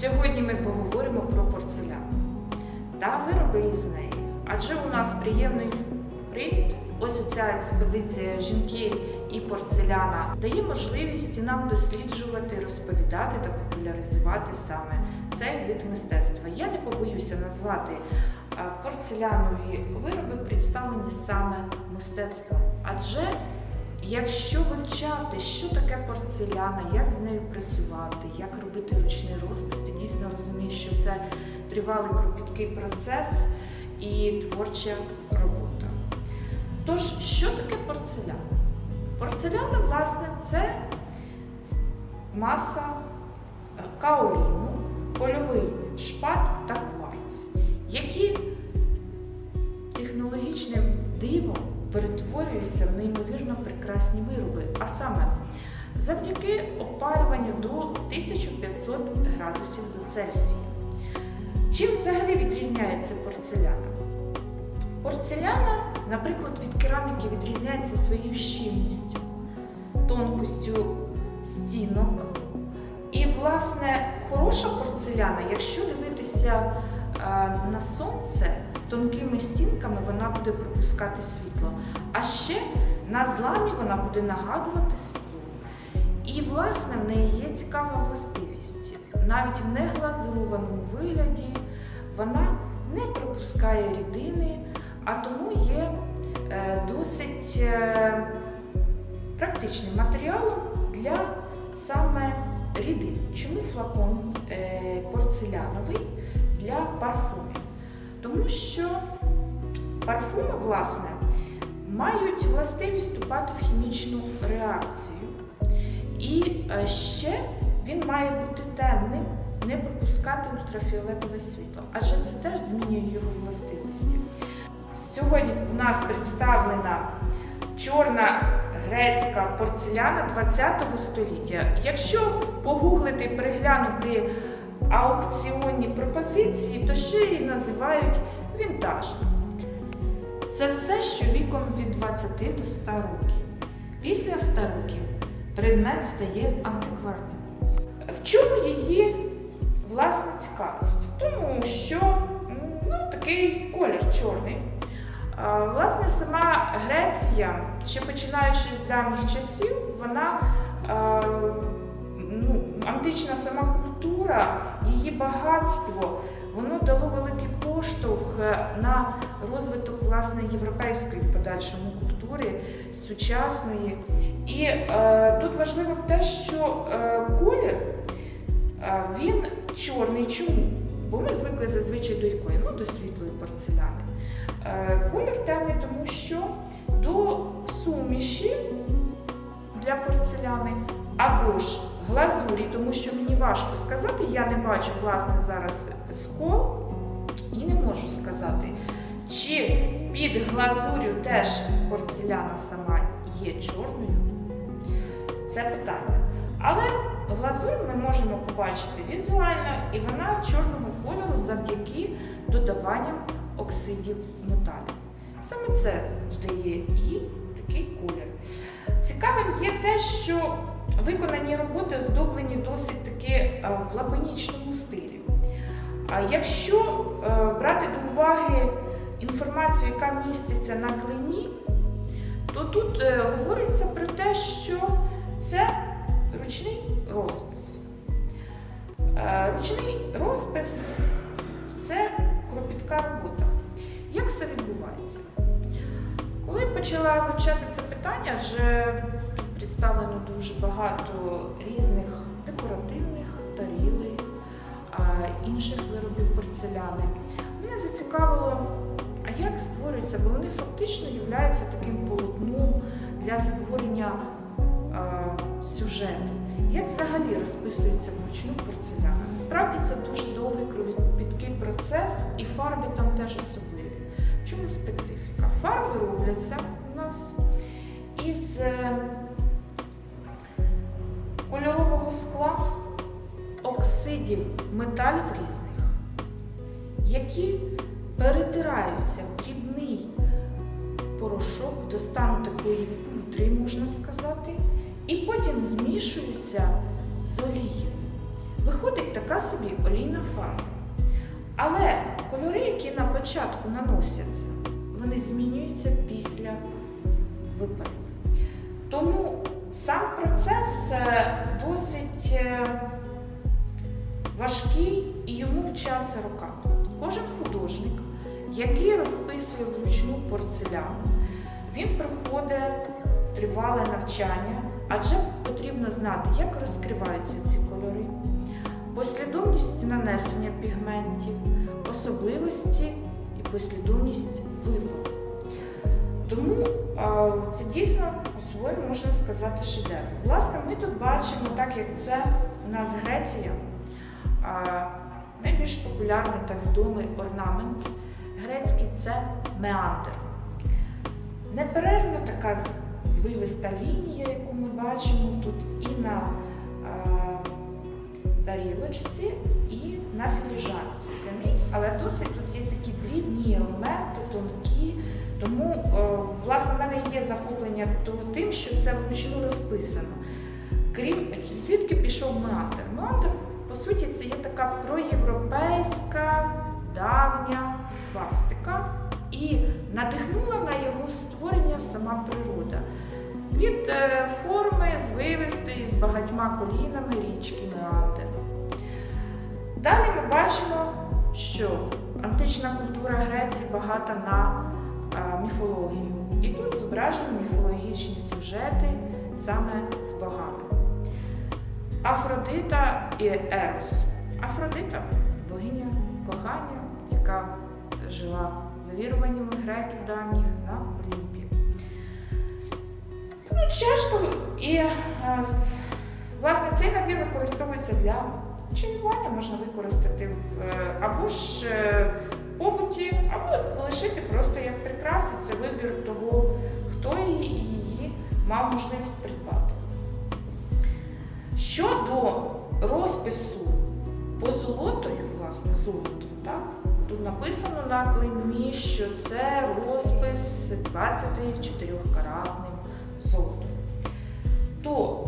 Сьогодні ми поговоримо про порцеляну та вироби із неї. Адже у нас приємний привід. Ось оця експозиція жінки і порцеляна дає можливість нам досліджувати, розповідати та популяризувати саме цей вид мистецтва. Я не побоюся назвати порцелянові вироби представлені саме мистецтвом. Адже Якщо вивчати, що таке порцеляна, як з нею працювати, як робити ручний розпис, ти дійсно розумієш, що це тривалий кропіткий процес і творча робота. Тож, що таке порцеляна? Порцеляна, власне, це маса каоліну, польовий шпат та кварц, які технологічним дивом перетворюються в неймовірно прекрасні вироби, а саме завдяки опалюванню до 1500 градусів за Цельсієм. Чим взагалі відрізняється порцеляна? Порцеляна, наприклад, від кераміки відрізняється своєю щільністю, тонкостю стінок. І, власне, хороша порцеляна, якщо дивитися е, на сонце тонкими стінками, вона буде пропускати світло. А ще на зламі вона буде нагадувати скло. І, власне, в неї є цікава властивість. Навіть в неглазурованому вигляді вона не пропускає рідини, а тому є е, досить е, практичним матеріалом для саме рідин. Чому флакон е, порцеляновий для парфумів? Тому що парфуми, власне, мають властивість вступати в хімічну реакцію. І е, ще він має бути темним, не пропускати ультрафіолетове світло, адже це теж змінює його властивості. Сьогодні у нас представлена чорна грецька порцеляна 20 століття. Якщо погуглити і переглянути аукціонні пропозиції, то ще її називають вінтажною. Це все, що віком від 20 до 100 років. Після 100 років предмет стає антикварним. В чому її власна цікавість? Тому, що ну, такий колір чорний. Власне, сама Греція, ще починаючи з давніх часів, вона ну, антична сама культура, її багатство, воно дало великий поштовх е, на розвиток власне європейської в подальшому культури сучасної. І е, тут важливо те, що е, колір е, він чорний. Чому? Бо ми звикли зазвичай до якої? Ну, до світлої порцеляни. Е, Колір темний, тому що до суміші для порцеляни або ж глазурі, тому що мені важко сказати, я не бачу власне зараз скол і не можу сказати, чи під глазурю теж порцеляна сама є чорною. Це питання. Але глазурь ми можемо побачити візуально, і вона чорного кольору завдяки додаванням оксидів металів. Саме це додає їй такий колір. Цікавим є те, що виконані роботи оздоблені досить таки е, в лаконічному стилі. Якщо е, брати до уваги інформацію, яка міститься на клеймі, то тут е, говориться про те, що це ручний розпис. Ручний розпис це кропітка робота. Як все відбувається? Коли почала вивчати це питання, вже представлено дуже багато різних декоративних тарілей, інших виробів порцеляни. Мене зацікавило, а як створюється, бо вони фактично являються таким полотном для створення сюжету. Як взагалі розписується вручну порцеляна? Насправді це дуже довгий кропіткий процес, і фарби там теж особливі. В чому специфіка? Фарби робляться у нас із е, кольорового скла, оксидів металів різних, які перетираються в дрібний порошок до стану такої пудри, можна сказати, і потім змішуються з олією. Виходить така собі олійна фарба. Але кольори, які на початку наносяться, вони змінюються після випалу. Тому сам процес е, досить е, важкий і йому вчаться руками. Кожен художник, який розписує вручну порцеляну, він проходить тривале навчання, адже потрібно знати, як розкриваються ці кольори, послідовність нанесення пігментів, особливості і послідовність випалу. Тому це дійсно по-своєму можна сказати шедевр. Власне, ми тут бачимо, так як це у нас Греція, найбільш популярний та відомий орнамент грецький це меандр. Неперервна така звивиста лінія, яку ми бачимо тут і на тарілочці, і на філіжанці самій, але досить тут є такі дрібні елементи, тонкі. Тому, власне, в мене є захоплення тим, що це вручну розписано. Крім звідки пішов меандр? Меандр, по суті, це є така проєвропейська давня свастика, і надихнула на його створення сама природа. Від е, форми звивистої з багатьма колінами річки Меандр. Далі ми бачимо, що антична культура Греції багата на е, міфологію. І тут зображені міфологічні сюжети саме з богами. Афродита і Ерос. Афродита богиня кохання, яка жила за віруваннями греків давніх на Олімпі. Ну, чашка і е, власне цей набір використовується для чаювання, можна використати в, е, або ж е, в побуті, або залишити просто як прикрасу. Це вибір того, хто її і її мав можливість придбати. Щодо розпису позолотою, власне, золотом, так? Тут написано на клеймі, що це розпис 24-каратним золотом. То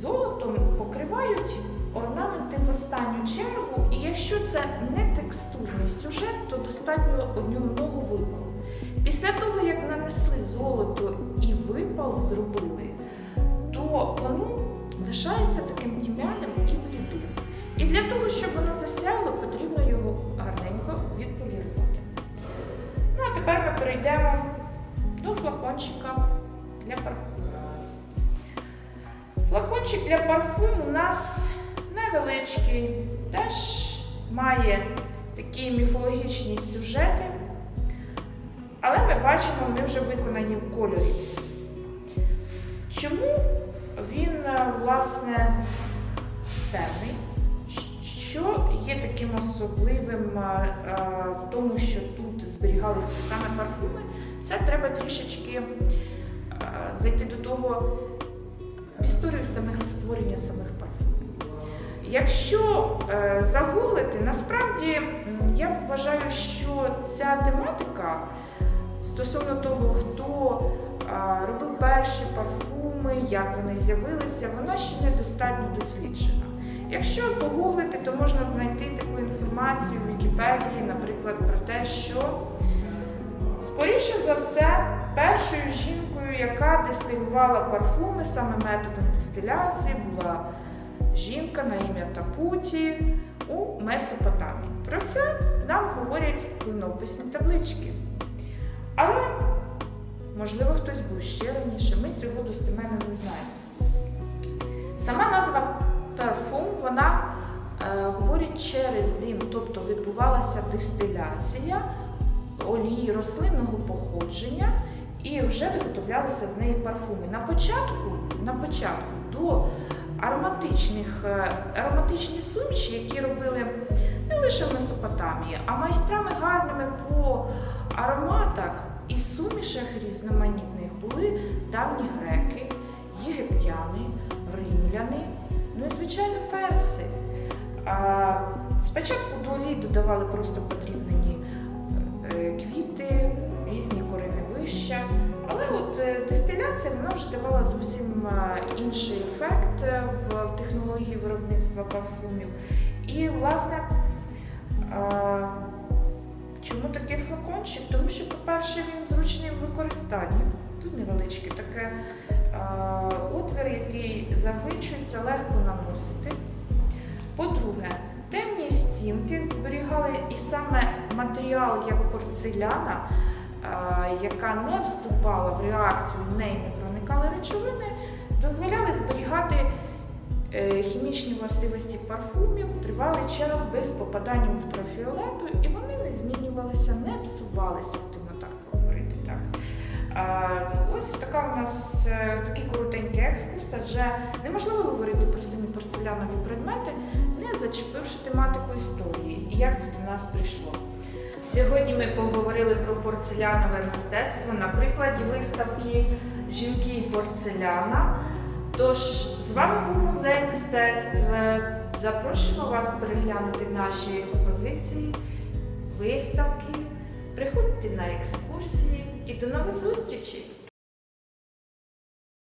золотом покривають орнаменти в останню чергу, і якщо це не текстурний сюжет, то достатньо одного випалу. Після того, як нанесли золото і випал зробили, то воно лишається таким тьмяним і блідим. І для того, щоб воно засяяло, потрібно його гарненько відполірувати. Ну а тепер ми перейдемо до флакончика для парфуму. Флакончик для парфуму у нас невеличкий, теж має такі міфологічні сюжети, але ми бачимо, вони вже виконані в кольорі. Чому він, е, власне, темний? Що є таким особливим е, е, в тому, що тут зберігалися саме парфуми, це треба трішечки зайти до того в історію самих створення самих парфумів. Якщо е, загуглити, насправді я вважаю, що ця тематика стосовно того, хто е, робив перші парфуми, як вони з'явилися, вона ще недостатньо досліджена. Якщо погуглити, то можна знайти таку інформацію в Вікіпедії, наприклад, про те, що скоріше за все, першою жінкою, яка дистилювала парфуми саме методом дистиляції, була жінка на ім'я Тапуті у Месопотамії. Про це нам говорять клинописні таблички. Але, можливо, хтось був ще раніше, ми цього достеменно не знаємо. Сама назва парфум, вона е, говорить через дим, тобто відбувалася дистиляція олії рослинного походження і вже виготовлялися з неї парфуми. На початку, на початку до ароматичних, е, ароматичні суміші, які робили не лише в Месопотамії, а майстрами гарними по ароматах і сумішах різноманітних були давні греки, єгиптяни, римляни, ну і звичайно перси. Спочатку до олії додавали просто подрібнені е, квіти, різні кореневища, але от е, дистиляція вона вже давала зовсім е, інший ефект е, в технології виробництва парфумів. І, власне, чому такий флакончик? Тому що, по-перше, він зручний в використанні. Тут невеличкий таке отвір, який загвинчується, легко наносити. По-друге, темні стінки зберігали і саме матеріал як порцеляна, яка не вступала в реакцію, в неї не проникали речовини, дозволяли зберігати е, хімічні властивості парфумів тривалий час без попадання ультрафіолету, і вони не змінювалися, не псувалися, будемо так говорити. Так. Ось така у нас е, такий коротенький екскурс, адже неможливо говорити про самі порцелянові предмети, не зачепивши тематику історії і як це до нас прийшло. Сьогодні ми поговорили про порцелянове мистецтво на прикладі виставки Жінки і порцеляна. Тож з вами був музей мистецтв. Запрошуємо вас переглянути наші експозиції, виставки. Приходьте на екскурсії і до нових зустрічей!